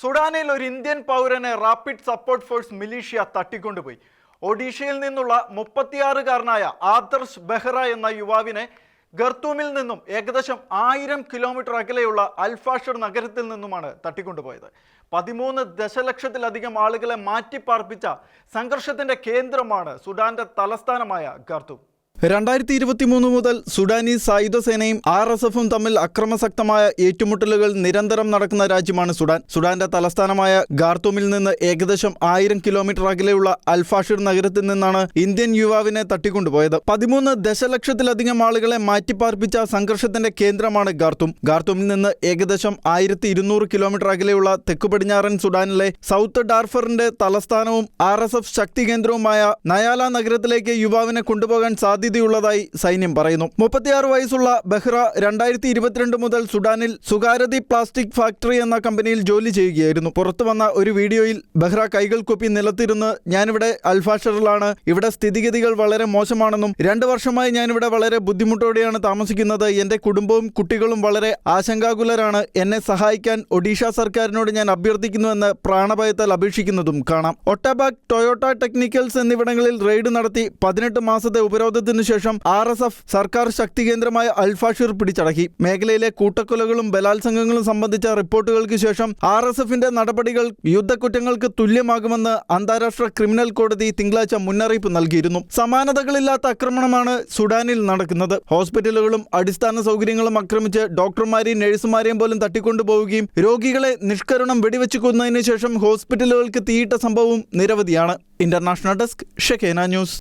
സുഡാനിൽ ഒരു ഇന്ത്യൻ പൗരനെ rapid support force militia തട്ടിക്കൊണ്ടുപോയി. ഒഡീഷയിൽ നിന്നുള്ള മുപ്പത്തിയാറുകാരനായ ആദർശ് ബെഹ്റ എന്ന യുവാവിനെ ഗർത്തൂമിൽ നിന്നും ഏകദേശം ആയിരം കിലോമീറ്റർ അകലെയുള്ള അൽഫാഷർ നഗരത്തിൽ നിന്നുമാണ് തട്ടിക്കൊണ്ടുപോയത്. പതിമൂന്ന് ദശലക്ഷത്തിലധികം ആളുകളെ മാറ്റിപ്പാർപ്പിച്ച സംഘർഷത്തിന്റെ കേന്ദ്രമാണ് സുഡാന്റെ തലസ്ഥാനമായ ഖർത്തൂം. രണ്ടായിരത്തി ഇരുപത്തി മൂന്ന് മുതൽ സുഡാനീസ് സായുധ സേനയും ആർ എസ് എഫും തമ്മിൽ അക്രമസക്തമായ ഏറ്റുമുട്ടലുകൾ നിരന്തരം നടക്കുന്ന രാജ്യമാണ് സുഡാൻ. സുഡാന്റെ തലസ്ഥാനമായ ഗാർത്തൂമിൽ നിന്ന് ഏകദേശം ആയിരം കിലോമീറ്റർ അകലെയുള്ള അൽഫാഷിർ നഗരത്തിൽ നിന്നാണ് ഇന്ത്യൻ യുവാവിനെ തട്ടിക്കൊണ്ടുപോയത്. പതിമൂന്ന് ദശലക്ഷത്തിലധികം ആളുകളെ മാറ്റിപ്പാർപ്പിച്ച സംഘർഷത്തിന്റെ കേന്ദ്രമാണ് ഖാർത്തൂം. ഗാർത്തുമിൽ നിന്ന് ഏകദേശം ആയിരത്തി ഇരുന്നൂറ് കിലോമീറ്റർ അകലെയുള്ള തെക്കു പടിഞ്ഞാറൻ സുഡാനിലെ സൗത്ത് ഡാർഫറിന്റെ തലസ്ഥാനവും ആർ എസ് എഫ് ശക്തി കേന്ദ്രവുമായ നയാല നഗരത്തിലേക്ക് യുവാവിനെ കൊണ്ടുപോകാൻ സാധ്യതയുള്ളതായി സൈന്യം പറയുന്നു. മുപ്പത്തിയാറ് വയസ്സുള്ള ബെഹ്റ രണ്ടായിരത്തി ഇരുപത്തിരണ്ട് മുതൽ സുഡാനിൽ സുഗാരതി പ്ലാസ്റ്റിക് ഫാക്ടറി എന്ന കമ്പനിയിൽ ജോലി ചെയ്യുകയായിരുന്നു. പുറത്തു വന്ന ഒരു വീഡിയോയിൽ ബെഹ്റ കൈകൾ കൊപ്പി നിലത്തിരുന്ന് ഞാനിവിടെ അൽഫാഷറിലാണ്. ഇവിടെ സ്ഥിതിഗതികൾ വളരെ മോശമാണെന്നും രണ്ട് വർഷമായി ഞാനിവിടെ വളരെ ബുദ്ധിമുട്ടോടെയാണ് താമസിക്കുന്നത്. എന്റെ കുടുംബവും കുട്ടികളും വളരെ ആശങ്കാകുലരാണ്. എന്നെ സഹായിക്കാൻ ഒഡീഷ സർക്കാരിനോട് ഞാൻ അഭ്യർത്ഥിക്കുന്നുവെന്ന് പ്രാണഭയത്താൽ അപേക്ഷിക്കുന്നതും കാണാം. ഒട്ടബാഗ് ടൊയോട്ട ടെക്നിക്കൽസ് എന്നിവിടങ്ങളിൽ റെയ്ഡ് നടത്തി പതിനെട്ട് മാസത്തെ ഉപരോധത്തിനു ശേഷം ആർ എസ് എഫ് സർക്കാർ ശക്തി കേന്ദ്രമായ അൽഫാഷിർ പിടിച്ചടക്കി. മേഖലയിലെ കൂട്ടക്കൊലകളും ബലാത്സംഗങ്ങളും സംബന്ധിച്ച റിപ്പോർട്ടുകൾക്ക് ശേഷം ആർ എസ് എഫിന്റെ നടപടികൾ യുദ്ധക്കുറ്റങ്ങൾക്ക് തുല്യമാകുമെന്ന് അന്താരാഷ്ട്ര ക്രിമിനൽ കോടതി തിങ്കളാഴ്ച മുന്നറിയിപ്പ് നൽകിയിരുന്നു. സമാനതകളില്ലാത്ത ആക്രമണമാണ് സുഡാനിൽ നടക്കുന്നത്. ഹോസ്പിറ്റലുകളും അടിസ്ഥാന സൗകര്യങ്ങളും ആക്രമിച്ച് ഡോക്ടർമാരെയും നഴ്സുമാരെയും പോലും തട്ടിക്കൊണ്ടുപോവുകയും രോഗികളെ നിഷ്കരണം വെടിവെച്ചു കൊന്നതിന് ശേഷം ഹോസ്പിറ്റലുകൾക്ക് തീയിട്ട സംഭവവും നിരവധിയാണ്. ഇന്റർനാഷണൽ ഡെസ്ക് ഷെഖേന ന്യൂസ്.